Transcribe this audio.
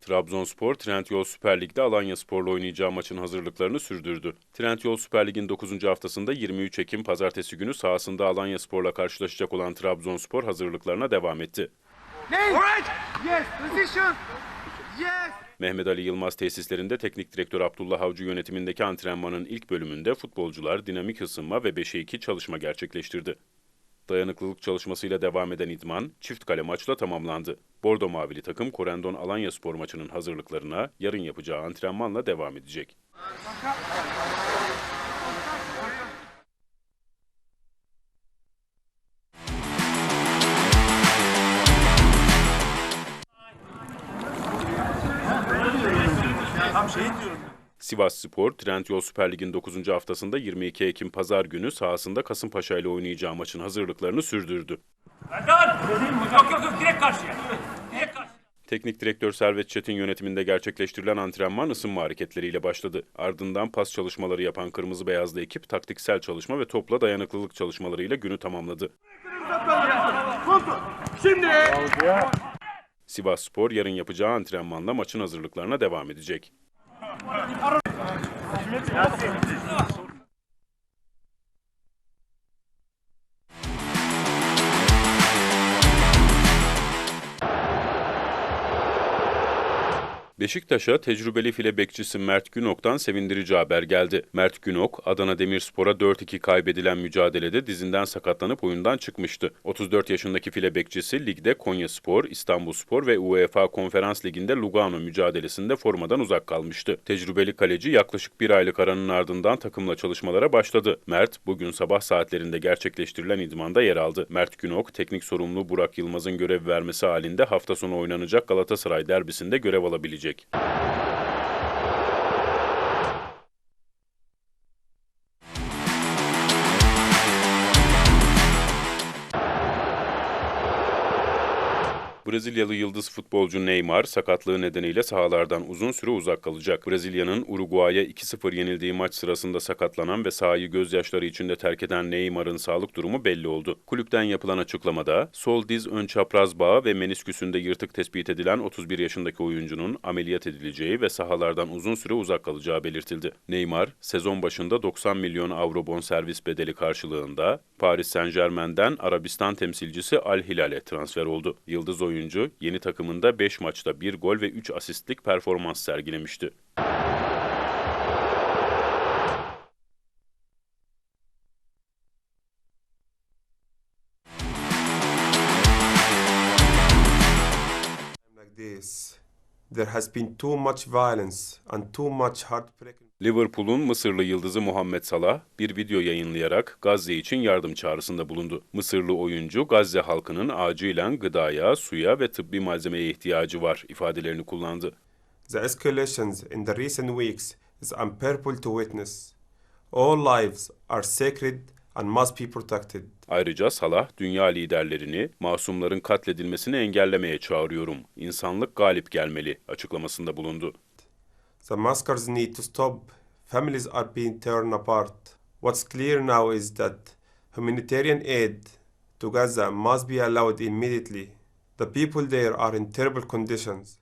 Trabzonspor, Trendyol Süper Lig'de Alanya Spor'la oynayacağı maçın hazırlıklarını sürdürdü. Trendyol Süper Lig'in 9. haftasında 23 Ekim pazartesi günü sahasında Alanya Spor'la karşılaşacak olan Trabzonspor hazırlıklarına devam etti. Mehmet Ali Yılmaz tesislerinde teknik direktör Abdullah Avcı yönetimindeki antrenmanın ilk bölümünde futbolcular dinamik ısınma ve 5'e 2 çalışma gerçekleştirdi. Dayanıklılık çalışmasıyla devam eden idman çift kale maçla tamamlandı. Bordo Mavili takım Korendon Alanya Spor maçının hazırlıklarına yarın yapacağı antrenmanla devam edecek. Sivas Spor, Trendyol Süper Lig'in 9. haftasında 22 Ekim Pazar günü sahasında Kasımpaşa ile oynayacağı maçın hazırlıklarını sürdürdü. Erdal! Yok yok yok direkt karşıya. Direkt karşıya. Teknik direktör Servet Çetin yönetiminde gerçekleştirilen antrenman ısınma hareketleriyle başladı. Ardından pas çalışmaları yapan Kırmızı Beyazlı ekip taktiksel çalışma ve topla dayanıklılık çalışmalarıyla günü tamamladı. Şimdi. Sivas Spor yarın yapacağı antrenmanla maçın hazırlıklarına devam edecek. 야, 씨. Beşiktaş'a tecrübeli file bekçisi Mert Günok'tan sevindirici haber geldi. Mert Günok, Adana Demirspor'a 4-2 kaybedilen mücadelede dizinden sakatlanıp oyundan çıkmıştı. 34 yaşındaki file bekçisi ligde Konyaspor, İstanbulspor ve UEFA Konferans Ligi'nde Lugano mücadelesinde formadan uzak kalmıştı. Tecrübeli kaleci yaklaşık bir aylık aranın ardından takımla çalışmalara başladı. Mert, bugün sabah saatlerinde gerçekleştirilen idmanda yer aldı. Mert Günok, teknik sorumlu Burak Yılmaz'ın görev vermesi halinde hafta sonu oynanacak Galatasaray derbisinde görev alabilecek. Musik. Brezilyalı yıldız futbolcu Neymar sakatlığı nedeniyle sahalardan uzun süre uzak kalacak. Brezilya'nın Uruguay'a 2-0 yenildiği maç sırasında sakatlanan ve sahayı gözyaşları içinde terk eden Neymar'ın sağlık durumu belli oldu. Kulüpten yapılan açıklamada sol diz ön çapraz bağı ve menisküsünde yırtık tespit edilen 31 yaşındaki oyuncunun ameliyat edileceği ve sahalardan uzun süre uzak kalacağı belirtildi. Neymar, sezon başında 90 milyon avro bonservis bedeli karşılığında Paris Saint Germain'den Arabistan temsilcisi Al Hilal'e transfer oldu. Yıldız oyuncu yeni takımında 5 maçta 1 gol ve 3 asistlik performans sergilemişti. this. There has been too much violence and too much heartbreaking. Liverpool'un Mısırlı yıldızı Muhammed Salah bir video yayınlayarak Gazze için yardım çağrısında bulundu. Mısırlı oyuncu Gazze halkının acilen gıdaya, suya ve tıbbi malzemeye ihtiyacı var ifadelerini kullandı. The escalations in the recent weeks is unbearable to witness. All lives are sacred and must be protected. Ayrıca Salah, dünya liderlerini masumların katledilmesini engellemeye çağırıyorum. İnsanlık galip gelmeli açıklamasında bulundu. The massacres need to stop. Families are being torn apart. What's clear now is that humanitarian aid to Gaza must be allowed immediately. The people there are in terrible conditions.